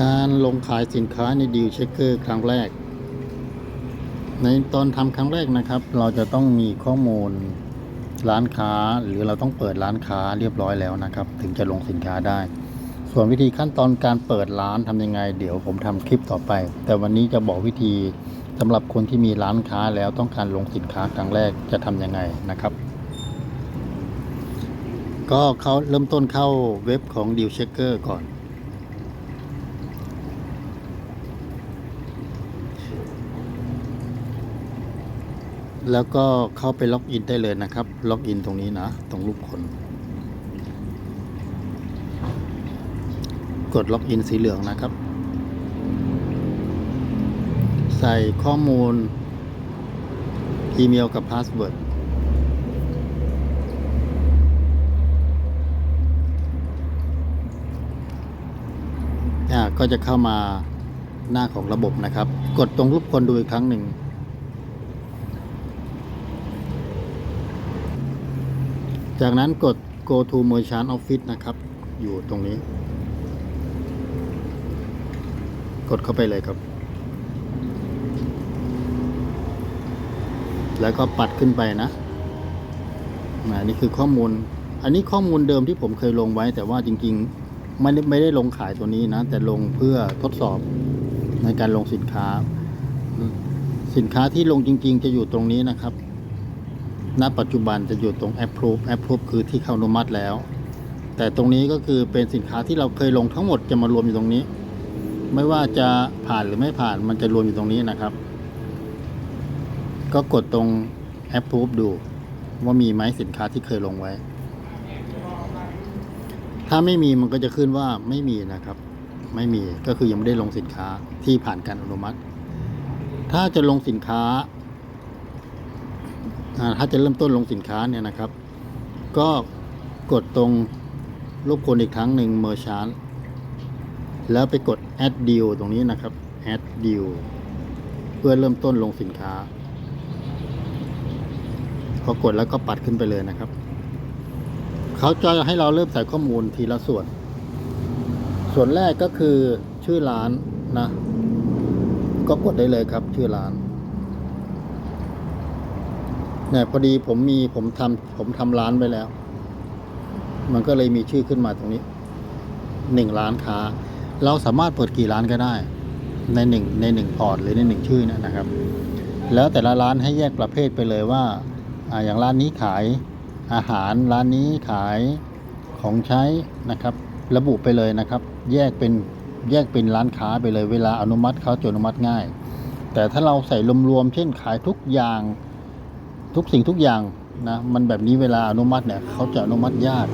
การลงขายสินค้าในดีลเช็คเกอร์ครั้งแรก ในตอนทำครั้งแรกนะครับ เราจะต้องมีข้อมูลร้านค้าหรือเราต้องเปิดร้านค้าเรียบร้อยแล้วนะครับ ถึงจะลงสินค้าได้ ส่วนวิธีขั้นตอนการเปิดร้านทำยังไง เดี๋ยวผมทำคลิปต่อไป แต่วันนี้จะบอกวิธีสำหรับคนที่มีร้านค้าแล้วต้องการลงสินค้าครั้งแรกจะทำยังไงนะครับ ก็เขาเริ่มต้นเข้าเว็บของ Deal Checker ก่อน แล้วก็เข้าไปล็อกอินได้เลยนะครับ ล็อกอินตรงนี้นะ ตรงรูปคน กดล็อกอินสีเหลืองนะครับ ใส่ข้อมูล อีเมลกับพาสเวิร์ดอ่าก็จะเข้ามาหน้าของระบบนะครับ กดตรงรูปคนดูอีกครั้งหนึ่ง จากนั้นกด go to merchant office นะครับ อยู่ตรงนี้ กดเข้าไปเลยครับ แล้วก็ปัดขึ้นไปนะอ่านี่คือข้อมูล อันนี้ข้อมูลเดิมที่ผมเคยลงไว้ แต่ว่าจริงๆไม่ได้ไม่ได้ลงขายตัวนี้นะ แต่ลงเพื่อทดสอบในการลงสินค้า สินค้าที่ลงจริง ๆ จะอยู่ตรงนี้นะครับ ณปัจจุบันจะอยู่ตรง approve approve คือที่เข้าอนุมัติแล้ว แต่ตรงนี้ก็คือเป็นสินค้าที่เราเคยลงทั้งหมดจะมารวมอยู่ตรงนี้ ไม่ว่าจะผ่านหรือไม่ผ่านมันจะรวมอยู่ตรงนี้นะครับ ก็กดตรง approve ดูว่ามีไหมสินค้าที่เคยลงไว้ ถ้าไม่มีมันก็จะขึ้นว่าไม่มีนะครับ ไม่มีก็คือยังไม่ได้ลงสินค้าที่ผ่านการอนุมัติ ถ้าจะลงสินค้าอ่า ถ้าจะเริ่มต้นลงสินค้าเนี่ยนะครับ ก็กดตรงรูปคนอีกครั้งหนึ่ง Merchant แล้วไปกด Add Deal ตรงนี้นะครับ Add Deal เพื่อเริ่มต้นลงสินค้า พอกดแล้วก็ปัดขึ้นไปเลยนะครับ เขาจะให้เราเริ่มใส่ข้อมูลทีละส่วน ส่วนแรกก็คือชื่อร้านนะ ก็กดได้เลยครับชื่อร้าน เนี่ยพอดีผมมีผมทำผมทำร้านไปแล้ว มันก็เลยมีชื่อขึ้นมาตรงนี้หนึ่งร้านค้า เราสามารถเปิดกี่ร้านก็ได้ ในหนึ่งในหนึ่งพอร์ตหรือในหนึ่งชื่อนยนะครับ แล้วแต่ละร้านให้แยกประเภทไปเลยว่าอ่าอย่างร้านนี้ขายอาหารร้านนี้ขายของใช้นะครับ ระบุไปเลยนะครับ แยกเป็นแยกเป็นร้านค้าไปเลยเวลาอนุมัติเขาจะอนุมัติง่าย แต่ถ้าเราใส่รวมๆเช่นขายทุกอย่าง ทุกสิ่งทุกอย่างนะมันแบบนี้เวลาอนุมัติเนี่ยเขาจะอนุมัติยาก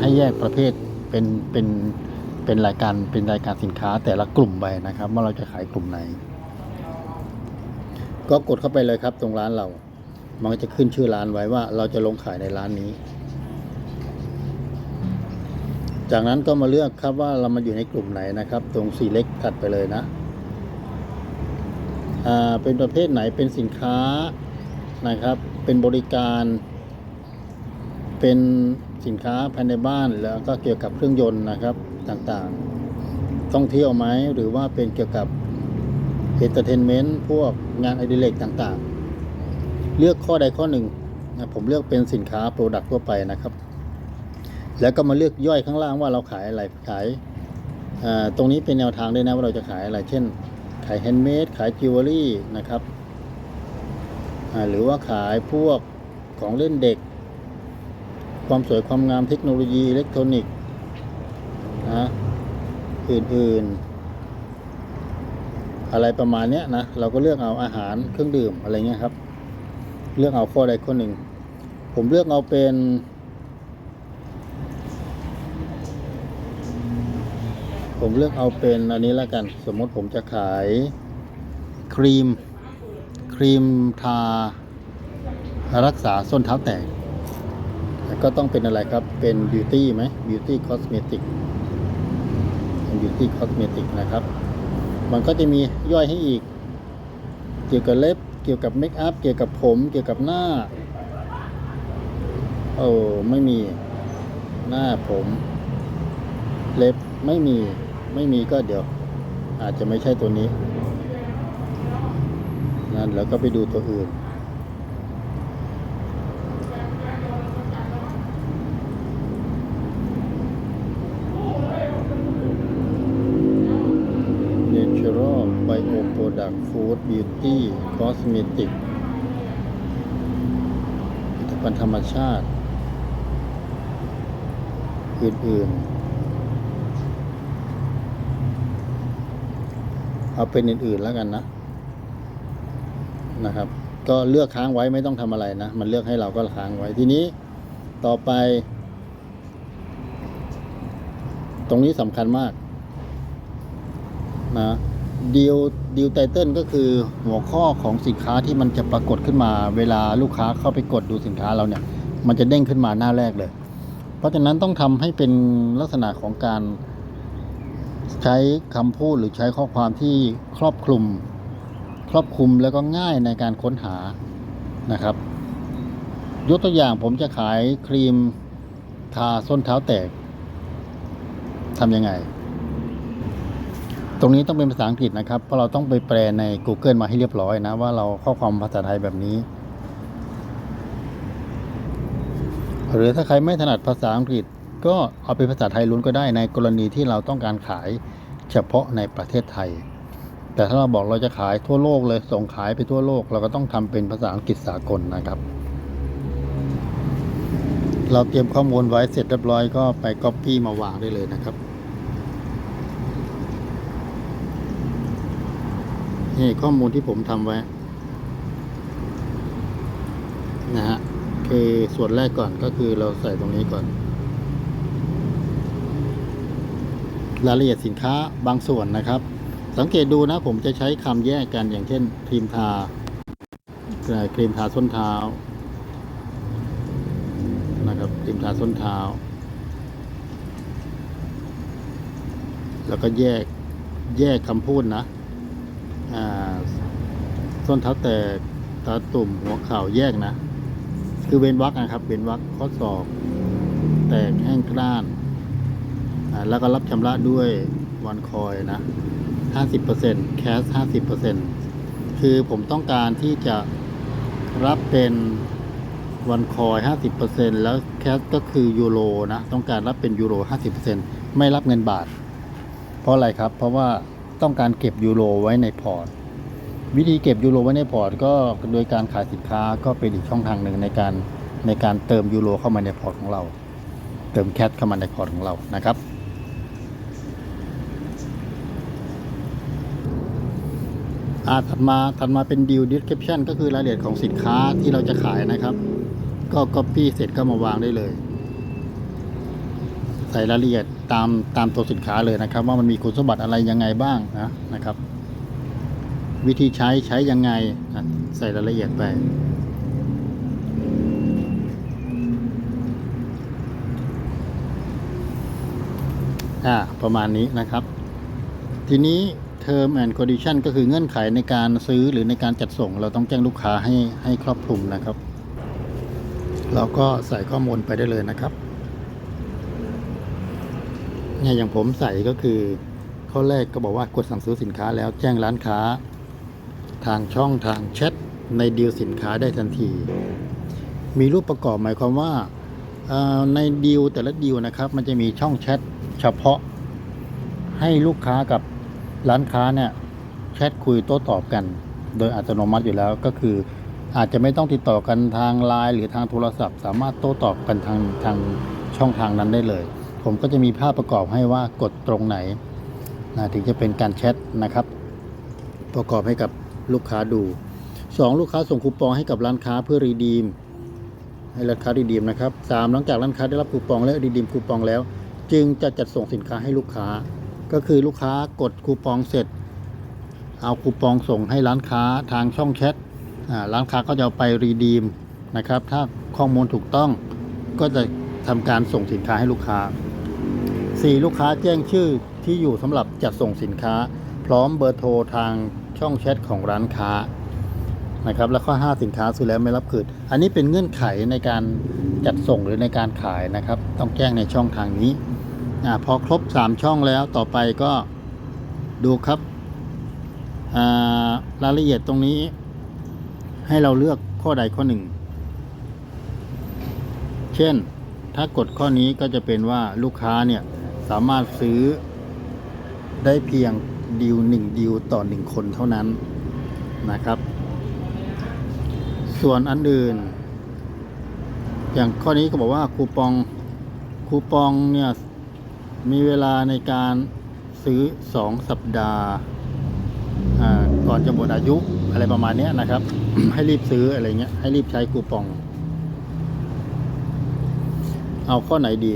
ให้แยกประเภทเป็นเป็นเป็นรายการเป็นรายการสินค้าแต่ละกลุ่มไปนะครับ ว่าเราจะขายกลุ่มไหน ก็กดเข้าไปเลยครับตรงร้านเรา มันก็จะขึ้นชื่อร้านไว้ว่าเราจะลงขายในร้านนี้ จากนั้นก็มาเลือกครับว่าเรามาอยู่ในกลุ่มไหนนะครับ ตรงสีเล็กถัดไปเลยนะ อ่าเป็นประเภทไหนเป็นสินค้า นะครับ เป็นบริการ เป็นสินค้าภายในบ้านแล้วก็เกี่ยวกับเครื่องยนต์นะครับต่างๆต้องเที่ยวไหมหรือว่าเป็นเกี่ยวกับเอนเตอร์เทนเมนต์พวกงานอดิเรกต่างๆ เลือกข้อใดข้อหนึ่งนะผมเลือกเป็นสินค้าโปรดักต์ทั่วไปนะครับ แล้วก็มาเลือกย่อยข้างล่างว่าเราขายอะไรขายอ่าตรงนี้เป็นแนวทางด้วยนะว่าเราจะขายอะไร เช่น ขายแฮนด์เมดขายจิวเวลรี่นะครับ หรือว่าขายพวกของเล่นเด็ก ความสวยความงามเทคโนโลยีอิเล็กทรอนิกส์นะอื่นๆ อะไรประมาณเนี้ยนะ เราก็เลือกเอาอาหารเครื่องดื่มอะไรเงี้ยครับ เลือกเอาข้อใดข้อหนึ่ง ผมเลือกเอาเป็นผมเลือกเอาเป็นอันนี้แล้วกัน สมมติผมจะขายครีม รีมทา รักษาส้นเท้าแตก ก็ต้องเป็นอะไรครับ เป็นบิวตี้ไหมบิวตี้คอสเมติกเป็นบิวตี้คอสเมติกนะครับ มันก็จะมีย่อยให้อีก เกี่ยวกับเล็บ เกี่ยวกับเมคอัพ เกี่ยวกับผม เกี่ยวกับหน้า โอ้ไม่มี หน้าผม เล็บไม่มี ไม่มีก็เดี๋ยว อาจจะไม่ใช่ตัวนี้ นั่นแล้วก็ไปดูตัวอื่น Natural Bio Product Food Beauty Cosmetic ผลิตภัณฑ์ธรรมชาติ อื่น ๆเอาเป็นอื่นๆแล้วกันนะ นะครับ ก็เลือกค้างไว้ไม่ต้องทำอะไรนะ มันเลือกให้เราก็ค้างไว้ทีนี้ต่อไป ตรงนี้สำคัญมากนะดีลดีลไตเติลก็คือหัวข้อของสินค้าที่มันจะปรากฏขึ้นมา เวลาลูกค้าเข้าไปกดดูสินค้าเราเนี่ย มันจะเด้งขึ้นมาหน้าแรกเลย เพราะฉะนั้นต้องทำให้เป็นลักษณะของการใช้คำพูดหรือใช้ข้อความที่ครอบคลุม ครอบคลุมแล้วก็ง่ายในการค้นหานะครับ ยกตัวอย่างผมจะขายครีมทาส้นเท้าแตกทำยังไง ตรงนี้ต้องเป็นภาษาอังกฤษนะครับ เพราะเราต้องไปแปลใน Google มาให้เรียบร้อยนะ ว่าเราข้อความภาษาไทยแบบนี้ หรือถ้าใครไม่ถนัดภาษาอังกฤษ ก็เอาเป็นภาษาไทยล้วนก็ได้ในกรณีที่เราต้องการขายเฉพาะในประเทศไทย แต่ถ้าเราบอกเราจะขายทั่วโลกเลยส่งขายไปทั่วโลก เราก็ต้องทำเป็นภาษาอังกฤษสากลนะครับ เราเตรียมข้อมูลไว้เสร็จเรียบร้อยก็ไป Copy มาวางได้เลยนะครับ นี่ข้อมูลที่ผมทำไว้ นะฮะคือส่วนแรกก่อนก็คือเราใส่ตรงนี้ก่อนรายละเอียดสินค้าบางส่วนนะครับ สังเกตดูนะ ผมจะใช้คำแยกกันอย่างเช่นครีมทาเอ่ครีมทาส้นเท้านะครับครีมทาส้นเท้า แล้วก็แยกแยกคำพูดนะส้นเท้าแตกตาตุ่มหัวเข่าแยกนะ คือเว้นวักนะครับ เว้นวักข้อศอก แตกแห้งกร้าน แล้วก็รับชำระด้วยวันคอยนะ 50%แคส50%คือผมต้องการที่จะรับเป็นวันคอย 50%แล้วแคสก็คือยูโรนะ ต้องการรับเป็นยูโร 50%ไม่รับเงินบาท เพราะอะไรครับ เพราะว่าต้องการเก็บยูโรไว้ในพอร์ต วิธีเก็บยูโรไว้ในพอร์ตก็โดยการขายสินค้าก็เป็นอีกช่องทางหนึ่งในการในการเติมยูโรเข้ามาในพอร์ตของเรา เติมแคชเข้ามาในพอร์ตของเรานะครับ อ่าถัดมาถัดมาเป็น deal description ก็คือรายละเอียดของสินค้าที่เราจะขายนะครับ ก็ copy เสร็จก็มาวางได้เลย ใส่รายละเอียดตามตามตัวสินค้าเลยนะครับ ว่ามันมีคุณสมบัติอะไรยังไงบ้างนะนะครับ วิธีใช้ใช้ยังไงนะใส่รายละเอียดไปอ่าประมาณนี้นะครับ ทีนี้ term and condition ก็คือเงื่อนไขในการซื้อหรือในการจัดส่ง เราต้องแจ้งลูกค้าให้ให้ครอบคลุมนะครับ เราก็ใส่ข้อมูลไปได้เลยนะครับเนี่ยอย่างผมใส่ก็คือข้อแรกก็บอกว่ากดสั่งซื้อสินค้าแล้วแจ้งร้านค้า ทางช่องทางแชทในดีลสินค้าได้ทันที มีรูปประกอบหมายความว่าในดีลแต่ละดีลนะครับ มันจะมีช่องแชทเฉพาะให้ลูกค้ากับ ร้านค้าเนี่ยแชทคุยโต้ตอบกัน โดยอัตโนมัติอยู่แล้วก็คือ อาจจะไม่ต้องติดต่อกันทางไลน์หรือทางโทรศัพท์ สามารถโต้ตอบกันทางทางช่องทางนั้นได้เลย ผมก็จะมีภาพประกอบให้ว่ากดตรงไหนนะถึงจะเป็นการแชทนะครับ ประกอบให้กับลูกค้าดู 2 ลูกค้าส่งคูปองให้กับร้านค้าเพื่อรีดีม ให้ร้านค้ารีดีมนะครับ 3 หลังจากร้านค้าได้รับคูปองและรีดีมคูปองแล้ว จึงจะจัดส่งสินค้าให้ลูกค้า ก็คือลูกค้ากดคูปองเสร็จ เอาคูปองส่งให้ร้านค้าทางช่องแชทร้านค้าก็จะเอาไปรีดีมนะครับ ถ้าข้อมูลถูกต้องก็จะทำการส่งสินค้าให้ลูกค้า 4 ลูกค้าแจ้งชื่อที่อยู่สำหรับจัดส่งสินค้า พร้อมเบอร์โทรทางช่องแชทของร้านค้านะครับ แล้วข้อ 5 สินค้าซื้อแล้วไม่รับคืนอันนี้เป็นเงื่อนไขในการจัดส่งหรือในการขายนะครับ ต้องแจ้งในช่องทางนี้ อ่าพอครบสามช่องแล้วต่อไปก็ดูครับอ่ารายละเอียดตรงนี้ ให้เราเลือกข้อใดข้อหนึ่ง เช่นถ้ากดข้อนี้ก็จะเป็นว่าลูกค้าเนี่ยสามารถซื้อได้เพียงดีลหนึ่งดีลต่อหนึ่งคนเท่านั้นนะครับ ส่วนอันอื่น อย่างข้อนี้ก็บอกว่าคูปองคูปองเนี่ย มีเวลาในการซื้อ 2 สัปดาห์ก่อนจะหมดอายุอะไรประมาณเนี้ยนะครับ ให้รีบซื้ออะไรเงี้ยให้รีบใช้คูปอง เอาข้อไหนดี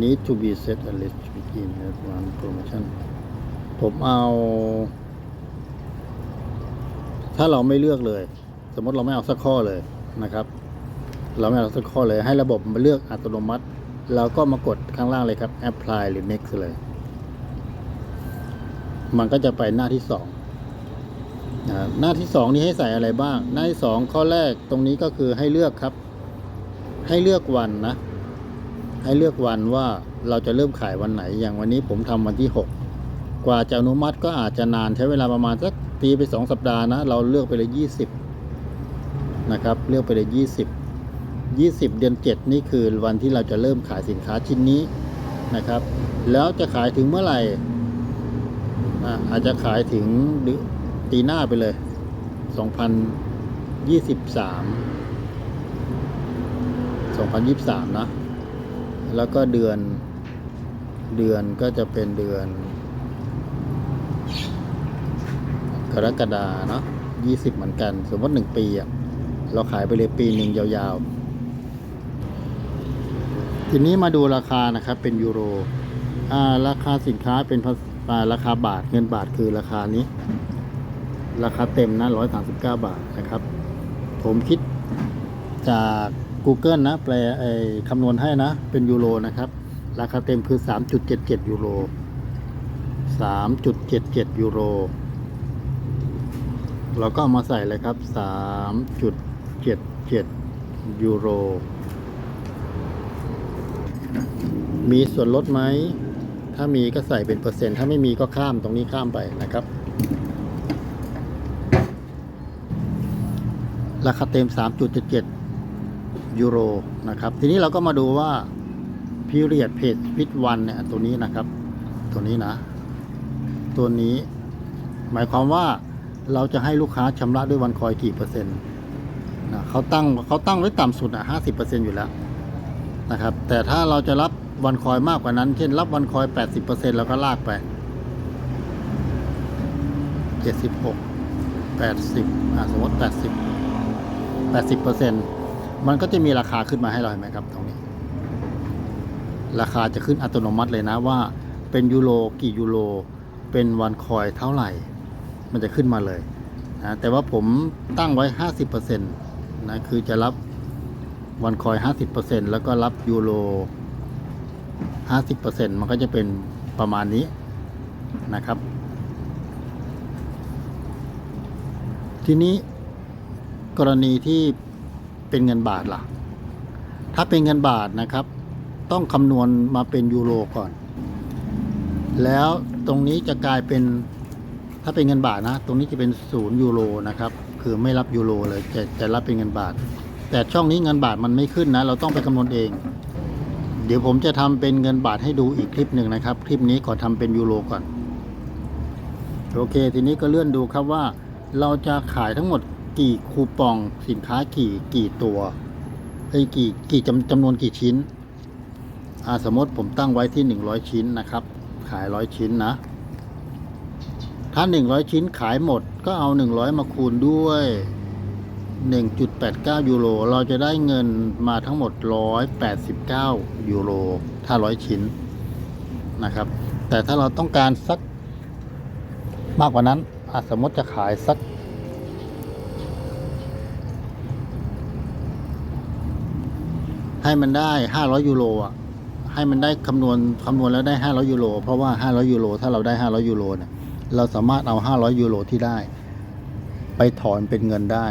need to be set a list begin at one promotion ผมเอา ถ้าเราไม่เลือกเลย สมมติเราไม่เอาสักข้อเลยนะครับ เราไม่เอาสักข้อเลย ให้ระบบมาเลือกอัตโนมัติ เราก็มากดข้างล่างเลยครับ apply หรือ next เลย มันก็จะไปหน้าที่สองหน้าที่สองนี้ให้ใส่อะไรบ้าง หน้าที่สองข้อแรกตรงนี้ก็คือให้เลือกครับ ให้เลือกวันนะ ให้เลือกวันว่าเราจะเริ่มขายวันไหน อย่างวันนี้ผมทำวันที่ 6 กว่าจะอนุมัติก็อาจจะนานใช้เวลาประมาณสักตีไปสองสัปดาห์นะ เราเลือกไปเลยยี่สิบนะครับ เลือกไปเลยยี่ สิบยี่สิบเดือนเจ็ดนี่คือวันที่เราจะเริ่มขายสินค้าชิ้นนี้นะครับ แล้วจะขายถึงเมื่อไหร่อาจจะขายถึงเดือนปีหน้าไปเลยสองพันยี่สิบสามสองพันยี่สิบสามนะ แล้วก็เดือนเดือนก็จะเป็นเดือน กรกฎาเนาะยี่สิบเหมือนกัน สมมติหนึ่งปีอะเราขายไปเลยปีหนึ่งยาวๆ ทีนี้มาดูราคานะครับเป็นยูโรราคาสินค้าเป็นาราคาบาทเงินบาทคือราคานี้ ราคาเต็มนะร้อยสาสิบเก้าบาทนะครับ ผมคิดจาก Google นะ แปลไอ้คำนวณให้นะ เป็นยูโรนะครับ ราคาเต็มคือ 3.77 ยูโร 3.77 ยูโร เราก็เอามาใส่เลยครับ 3.77 ยูโร มีส่วนลดไหม ถ้ามีก็ใส่เป็นเปอร์เซ็นต์ ถ้าไม่มีก็ข้ามตรงนี้ข้ามไปนะครับ ราคาเต็ม 3.77 ยูโรนะครับ ทีนี้เราก็มาดูว่า period page with one เนี่ยตัวนี้นะครับ ตัวนี้นะ ตัวนี้ หมายความว่าเราจะให้ลูกค้าชำระด้วยวันคอยกี่เปอร์เซ็นต์นะเขาตั้งเขาตั้งไว้ต่ำสุดอะห้าสิบเปอร์เซ็นอยู่แล้วนะครับ แต่ถ้าเราจะรับ วันคอยมากกว่านั้น เช่น รับวันคอยแปดสิบเปอร์เซ็นเราก็ลากไปเจ็ดสิบหกแปดสิบอ่าสมมติแปดสิบแปดสิบเปอร์เซ็นมันก็จะมีราคาขึ้นมาให้เราเห็นไหมครับตรงนี้ ราคาจะขึ้นอัตโนมัติเลยนะว่าเป็นยูโรกี่ยูโรเป็นวันคอยเท่าไหร่ มันจะขึ้นมาเลยนะแต่ว่าผมตั้งไว้ 50%นะคือจะรับวันคอย 50%แล้วก็รับยูโร 50%มันก็จะเป็นประมาณนี้นะครับ ทีนี้กรณีที่เป็นเงินบาทล่ะ ถ้าเป็นเงินบาทนะครับ ต้องคำนวณมาเป็นยูโรก่อน แล้วตรงนี้จะกลายเป็นถ้าเป็นเงินบาทนะ ตรงนี้จะเป็นศูนย์ยูโรนะครับ คือไม่รับยูโรเลยจะจะรับเป็นเงินบาท แต่ช่องนี้เงินบาทมันไม่ขึ้นนะ เราต้องไปคำนวณเอง ดี๋ยวผมจะทำเป็นเงินบาทให้ดูอีกคลิปหนึ่งนะครับ คลิปนี้ขอทำเป็นยูโรก่อน โอเค ทีนี้ก็เลื่อนดูครับว่า เราจะขายทั้งหมดกี่คูปองสินค้ากี่กี่ตัวไอ้ยกี่กี่จำจำนวนกี่ชิ้นอ่าสมมติผมตั้งไว้ที่100ชิ้นนะครับ ขาย100ชิ้นนะ ถ้า100ชิ้นขายหมดก็เอา100มาคูณด้วย 1.89 ยูโร เราจะได้เงินมาทั้งหมด 189 ยูโร ถ้า 100 ชิ้นนะครับ แต่ถ้าเราต้องการสักมากกว่านั้นอะสมมติจะขายสัก ให้มันได้ 500 ยูโรอะ ให้มันได้คำนวณคำนวณแล้วได้ 500 ยูโร เพราะว่า 500 ยูโร ถ้าเราได้ 500 ยูโรเนี่ย เราสามารถเอา 500 ยูโรที่ได้ ไปถอนเป็นเงินได้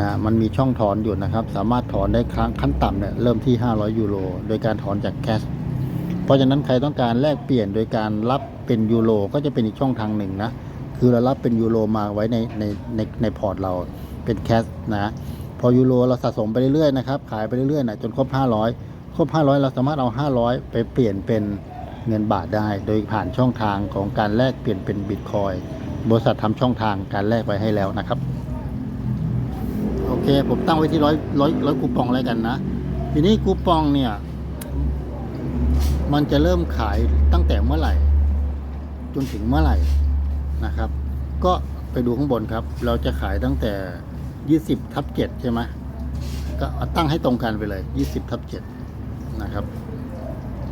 นะมันมีช่องถอนอยู่นะครับ สามารถถอนได้ครั้งขั้นต่ำเนี่ยเริ่มที่ 500 ยูโร โดยการถอนจากแคช เพราะฉะนั้นใครต้องการแลกเปลี่ยนโดยการรับเป็นยูโรก็จะเป็นอีกช่องทางหนึ่งนะ คือเรารับเป็นยูโรมาไว้ในในในในพอร์ตเราเป็นแคชนะ พอยูโรเราสะสมไปเรื่อยๆนะครับ ขายไปเรื่อยๆนะจนครบ 500 ครบ 500 เราสามารถเอา 500 ไปเปลี่ยนเป็นเงินบาทได้ โดยผ่านช่องทางของการแลกเปลี่ยนเป็นบิตคอยบริษัททำช่องทางการแลกไว้ให้แล้วนะครับ เคผมตั้งไว้ที่ร้อยร้อยร้อยคูปองแล้วกันนะ ทีนี้คูปองเนี่ย มันจะเริ่มขายตั้งแต่เมื่อไหร่ จนถึงเมื่อไหร่นะครับ ก็ไปดูข้างบนครับ เราจะขายตั้งแต่ 20ทับ7ใช่ไหมก็ตั้งให้ตรงกันไปเลย 20ทับ7นะครับ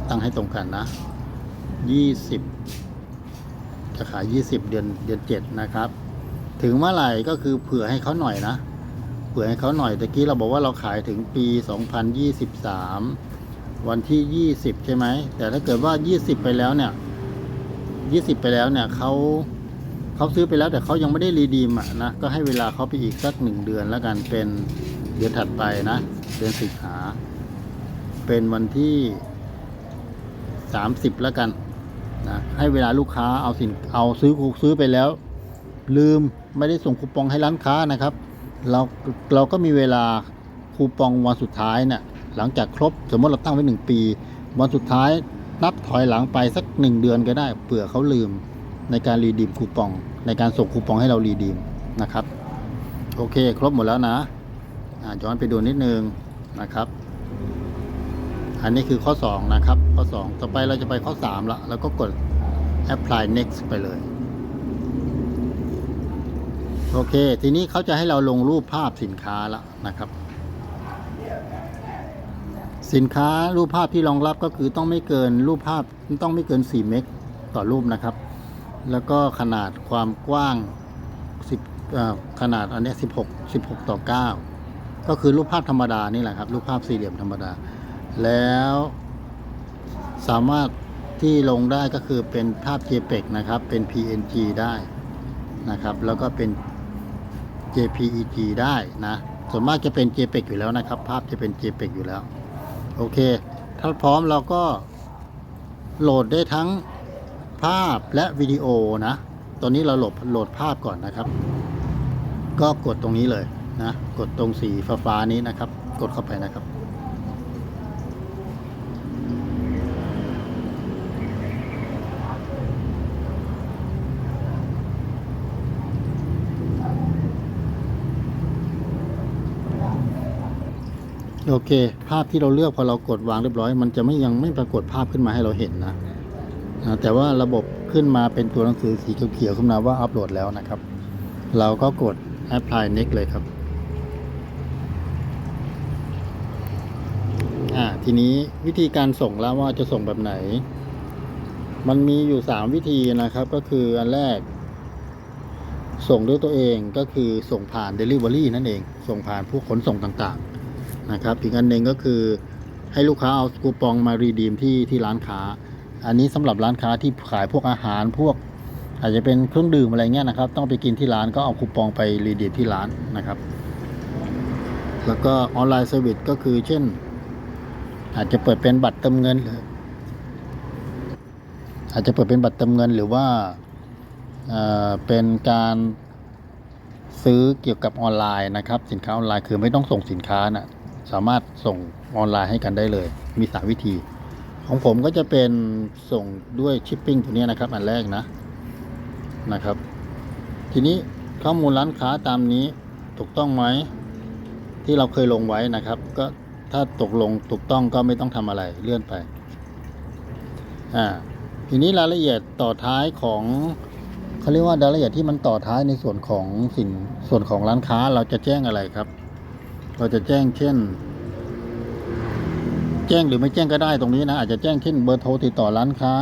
ตั้งให้ตรงกันนะ 20 จะขาย 20 เดือนเดือน7นะครับ ถึงเมื่อไหร่ก็คือเผื่อให้เขาหน่อยนะ เผื่อให้เขาหน่อยตะกี้เราบอกว่าเราขายถึงปี 2023 วันที่ 20 ใช่ไหม แต่ถ้าเกิดว่า 20 ไปแล้วเนี่ย 20 ไปแล้วเนี่ยเขาเขาซื้อไปแล้วแต่เขายังไม่ได้รีดีมอะนะ ก็ให้เวลาเขาไปอีกสักหนึ่งเดือนแล้วกันเป็นเดือนถัดไปนะ เดือนสิงหา เป็นวันที่ 30 แล้วกันนะให้เวลาลูกค้าเอาสินเอาซื้อซื้อไปแล้ว ลืมไม่ได้ส่งคูปองให้ร้านค้านะครับ เราเราก็มีเวลาคูปองวันสุดท้ายเนี่ยหลังจากครบสมมติเราตั้งไว้หนึ่งปี วันสุดท้ายนับถอยหลังไปสักหนึ่งเดือนก็ได้เผื่อเขาลืมในการรีดีมคูปอง ในการส่งคูปองให้เรารีดีมนะครับ โอเค ครบหมดแล้วนะอะย้อนไปดูนิดนึงนะครับ อันนี้คือข้อ 2 นะครับ ข้อ 2 ต่อไปเราจะไปข้อ 3 ละ แล้วก็กด apply next ไปเลย โอเค ทีนี้เขาจะให้เราลงรูปภาพสินค้าแล้วนะครับ สินค้ารูปภาพที่รองรับก็คือต้องไม่เกินรูปภาพต้องไม่เกิน 4 เมกต่อรูปนะครับ แล้วก็ขนาดความกว้าง10ขนาดอันนี้ 16 16 ต่อ 9 ก็คือรูปภาพธรรมดานี่แหละครับ รูปภาพสี่เหลี่ยมธรรมดา แล้วสามารถที่ลงได้ก็คือเป็นภาพ JPEG นะครับ เป็น PNG ได้นะครับ แล้วก็เป็น JPEG ได้นะ ส่วนมากจะเป็น JPEG อยู่แล้วนะครับ ภาพจะเป็น JPEG อยู่แล้ว โอเค ถ้าพร้อมเราก็โหลดได้ทั้งภาพและวิดีโอนะ ตอนนี้เราโหลดโหลดภาพก่อนนะครับ ก็กดตรงนี้เลยนะ กดตรงสีฟ้าๆนี้นะครับ กดเข้าไปนะครับ โอเค ภาพที่เราเลือกพอเรากดวางเรียบร้อย มันจะไม่ยังไม่ปรากฏภาพขึ้นมาให้เราเห็นนะนะแต่ว่าระบบขึ้นมาเป็นตัวหนังสือสีเขียวๆขึ้นมาว่าอัปโหลดแล้วนะครับ เราก็กด apply next เลยครับอ่าทีนี้วิธีการส่งแล้วว่าจะส่งแบบไหน มันมีอยู่ 3 วิธีนะครับ ก็คืออันแรก ส่งด้วยตัวเองก็คือส่งผ่าน Delivery นั่นเอง ส่งผ่านผู้ขนส่งต่างๆ นะครับอีกอันหนึ่งก็คือให้ลูกค้าเอาคูปองมารีดีมที่ที่ร้านค้า อันนี้สำหรับร้านค้าที่ขายพวกอาหารพวก อาจจะเป็นเครื่องดื่มอะไรเงี้ยนะครับ ต้องไปกินที่ร้านก็เอาคูปองไปรีดีมที่ร้านนะครับ แล้วก็ออนไลน์เซอร์วิสก็คือ เช่น อาจจะเปิดเป็นบัตรเติมเงินหรืออาจจะเปิดเป็นบัตรเติมเงินหรือว่าเอ่อเป็นการซื้อเกี่ยวกับออนไลน์นะครับ สินค้าออนไลน์คือไม่ต้องส่งสินค้านะ สามารถส่งออนไลน์ให้กันได้เลย มีสามวิธี ของผมก็จะเป็นส่งด้วยชิปปิ้งตัวนี้นะครับ อันแรกนะนะครับ ทีนี้ข้อมูลร้านค้าตามนี้ถูกต้องไหมที่เราเคยลงไว้นะครับ ก็ถ้าตกลงถูกต้องก็ไม่ต้องทำอะไรเลื่อนไปอ่าทีนี้รายละเอียดต่อท้ายของเขาเรียกว่ารายละเอียดที่มันต่อท้ายในส่วนของสินส่วนของร้านค้าเราจะแจ้งอะไรครับ เราจะแจ้งเช่น แจ้งหรือไม่แจ้งก็ได้ตรงนี้นะ อาจจะแจ้งเช่นเบอร์โทรติดต่อร้านค้า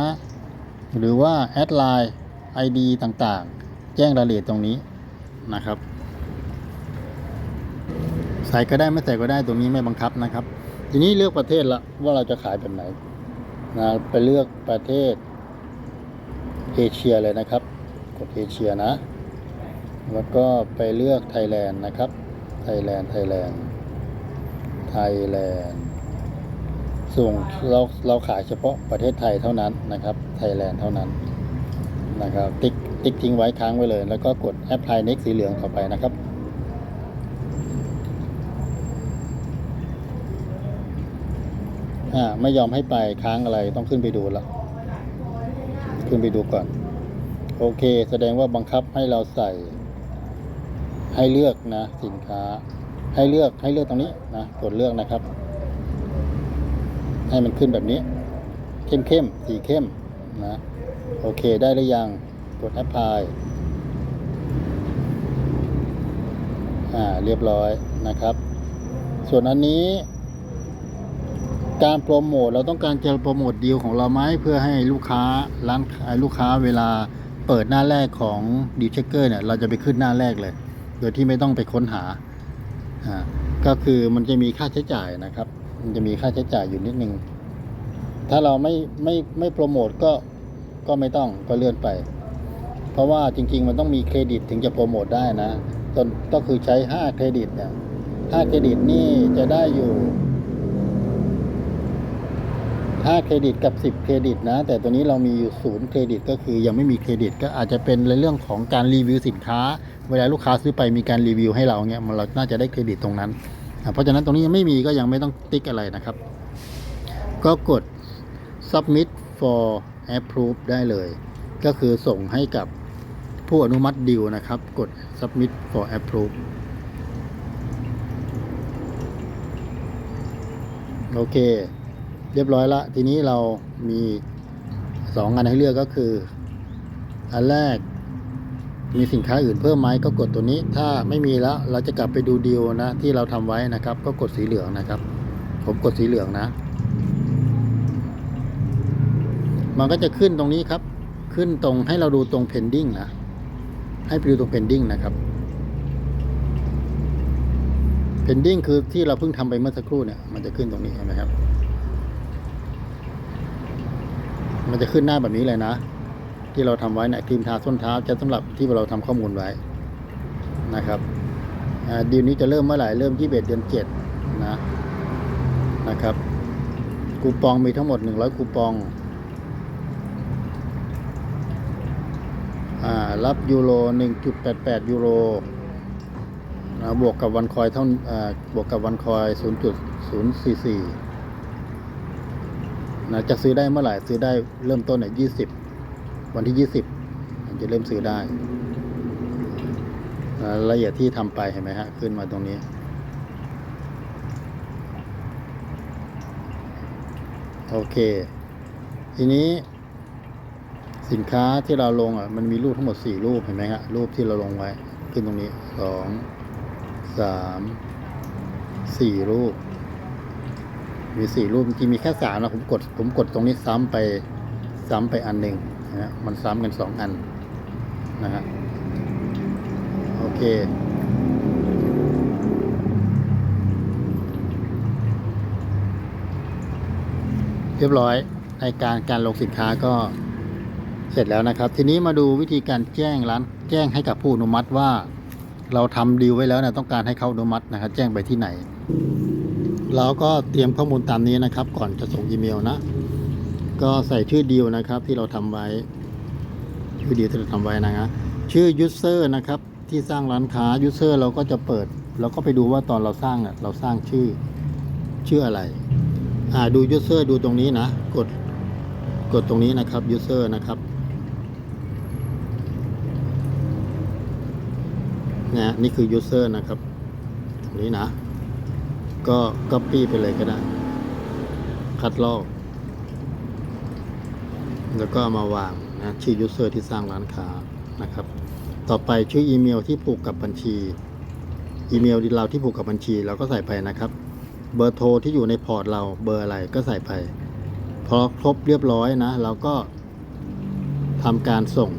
หรือว่าแอดไลน์ ID ต่างๆ แจ้งรายละเอียดตรงนี้นะครับ ใส่ก็ได้ไม่ใส่ก็ได้ตรงนี้ไม่บังคับนะครับ ทีนี้เลือกประเทศละว่าเราจะขายแบบไหนนะไปเลือกประเทศเอเชียเลยนะครับ กดเอเชียนะ แล้วก็ไปเลือกไทยแลนด์นะครับ ทยแลนด์ไทยแลนด์ไทยแลนด์ส่งเราเราขายเฉพาะประเทศไทยเท่านั้นนะครับไทยแลนด์เท่านั้นนะครับ ติ๊กติ๊กทิ้งไว้ค้างไว้เลย แล้วก็กด apply next สีเหลืองต่อไปนะครับอ่าไม่ยอมให้ไปค้างอะไรต้องขึ้นไปดูแล้วขึ้นไปดูก่อน โอเค แสดงว่าบังคับให้เราใส่ ให้เลือกนะ สินค้า ให้เลือกให้เลือกตรงนี้นะกดเลือกนะครับ ให้มันขึ้นแบบนี้ เข้มเข้มสีเข้มนะโอเคได้หรือยังกด apply อ่าเรียบร้อยนะครับ ส่วนอันนี้ การโปรโมทเราต้องการจะโปรโมทดีลของเราไหมเพื่อให้ลูกค้าร้านลูกค้าเวลาเปิดหน้าแรกของดีเช็คเกอร์เนี่ยเราจะไปขึ้นหน้าแรกเลย โดยที่ไม่ต้องไปค้นหาก็คือมันจะมีค่าใช้จ่ายนะครับ มันจะมีค่าใช้จ่ายอยู่นิดนึง ถ้าเราไม่ไม่ไม่โปรโมทก็ก็ไม่ต้องก็เลื่อนไป เพราะว่าจริง ๆ มันต้องมีเครดิตถึงจะโปรโมทได้นะตนก็คือใช้ 5 เครดิตเนี่ย5เครดิตนี่จะได้อยู่5เครดิตกับ 10 เครดิตนะ แต่ตัวนี้เรามีอยู่ศูนย์เครดิตก็คือยังไม่มีเครดิตก็อาจจะเป็นในเรื่องของการรีวิวสินค้า เวลาลูกค้าซื้อไปมีการรีวิวให้เราเงี้ยมันเราน่าจะได้เครดิตตรงนั้น เพราะฉะนั้นตรงนี้ยังไม่มีก็ยังไม่ต้องติ๊กอะไรนะครับ ก็กด submit for approve ได้เลย ก็คือส่งให้กับผู้อนุมัติดีลนะครับ กด submit for approve โอเค เรียบร้อยละ ทีนี้เรามีสองอันให้เลือกก็คือ อันแรก มีสินค้าอื่นเพิ่มไหมก็กดตัวนี้ ถ้าไม่มีแล้วเราจะกลับไปดูดีลนะที่เราทำไว้นะครับ ก็กดสีเหลืองนะครับ ผมกดสีเหลืองนะ มันก็จะขึ้นตรงนี้ครับ ขึ้นตรงให้เราดูตรง pending นะให้ไปดูตรง pending นะครับ pending คือที่เราเพิ่งทำไปเมื่อสักครู่เนี่ยมันจะขึ้นตรงนี้เห็นไหมครับ มันจะขึ้นหน้าแบบนี้เลยนะ ที่เราทำไว้เนี่ยครีมทาส้นเท้าจะสำหรับที่เราทำข้อมูลไว้นะครับดีลนี้จะเริ่มเมื่อไหร่เริ่มที่เบ็ดเดือนเจ็ดนะนะครับ คูปองมีทั้งหมด 100 คูปองอรับยูโร 1.88 ยูโรนะบวกกับวันคอยเท่าบวกกับวันคอย 0.044นะจะซื้อได้เมื่อไหร่ซื้อได้เริ่มต้นเนี่ยยี่สิบ วันที่ยี่สิบจะเริ่มซื้อได้รายละเอียดที่ทำไปเห็นไหมฮะ ขึ้นมาตรงนี้ โอเค ทีนี้สินค้าที่เราลงอะมันมีรูปทั้งหมดสี่รูปเห็นไหมฮะ รูปที่เราลงไว้ ขึ้นตรงนี้สองสามสี่รูป มีสี่รูปจริงมีแค่สามนะผมกดผมกดตรงนี้ซ้ำไปซ้ำไปอันหนึ่ง นะฮะมันซ้ำกันสองอันนะฮะโอเค เรียบร้อยในการการลงสินค้าก็เสร็จแล้วนะครับ ทีนี้มาดูวิธีการแจ้งร้านแจ้งให้กับผู้อนุมัติว่า เราทำดีลไว้แล้วนะต้องการให้เขาอนุมัตินะครับ แจ้งไปที่ไหน เราก็เตรียมข้อมูลตามนี้นะครับ ก่อนจะส่งอีเมลนะ ก็ใส่ชื่อดีลนะครับที่เราทำไว้ ชื่อดีลที่เราทำไว้นะฮะชื่อ user นะครับที่สร้างร้านค้า user เราก็จะเปิดเราก็ไปดูว่าตอนเราสร้างเราสร้างชื่อชื่ออะไรอ่าดู user ดูตรงนี้นะ กดกดตรงนี้นะครับ user นะครับนะนี่คือ user นะครับ ตรงนี้นะ ก็ copy ไปเลยก็ได้ คัดลอก แล้วก็มาวางนะชื่อ user ที่สร้างร้านค้านะครับ ต่อไปชื่ออีเมลที่ผูกกับบัญชี อีเมลเราที่ผูกกับบัญชีเราก็ใส่ไปนะครับ เบอร์โทรที่อยู่ในพอร์ตเราเบอร์อะไรก็ใส่ไป พอครบเรียบร้อยนะเราก็ทำการส่ง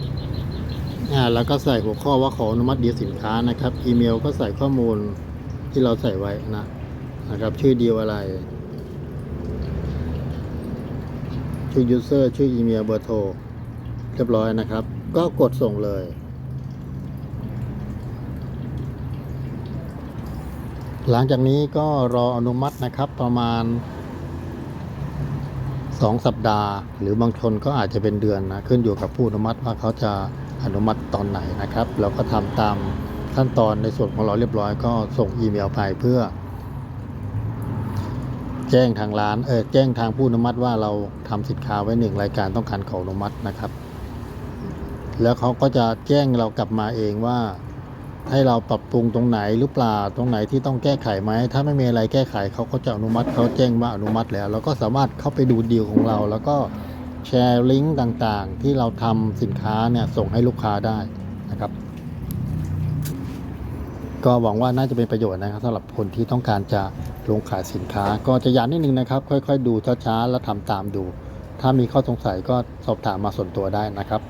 อ่าแล้วก็ใส่หัวข้อว่าขออนุมัติดีลสินค้านะครับ อีเมลก็ใส่ข้อมูลที่เราใส่ไว้นะนะครับ ชื่อดีลอะไร ชื่อ user ชื่ออีเมลเบอร์โทร เรียบร้อยนะครับ ก็กดส่งเลย หลังจากนี้ก็รออนุมัตินะครับประมาณสองสัปดาห์ หรือบางคนก็อาจจะเป็นเดือนนะ ขึ้นอยู่กับผู้อนุมัติว่าเขาจะอนุมัติตอนไหนนะครับ เราก็ทำตามขั้นตอนในส่วนของเราเรียบร้อยก็ส่งอีเมลไปเพื่อ แจ้งทางร้านเออแจ้งทางผู้อนุมัติว่าเราทำสินค้าไว้หนึ่งรายการต้องการขออนุมัตินะครับ แล้วเขาก็จะแจ้งเรากลับมาเองว่า ให้เราปรับปรุงตรงไหนหรือเปล่าตรงไหนที่ต้องแก้ไขไหมถ้าไม่มีอะไรแก้ไขเขาก็จะอนุมัติเขาแจ้งว่าอนุมัติแล้วเราก็สามารถเข้าไปดูดีลของเรา แล้วก็แชร์ลิงก์ต่างๆ ที่เราทำสินค้าเนี่ยส่งให้ลูกค้าได้นะครับ ก็หวังว่าน่าจะเป็นประโยชน์นะครับสำหรับคนที่ต้องการจะลงขายสินค้า ก็จะยานนิดนึงนะครับ ค่อย ๆ ดูช้าๆแล้วทำตามดู ถ้ามีข้อสงสัยก็สอบถามมาส่วนตัวได้นะครับ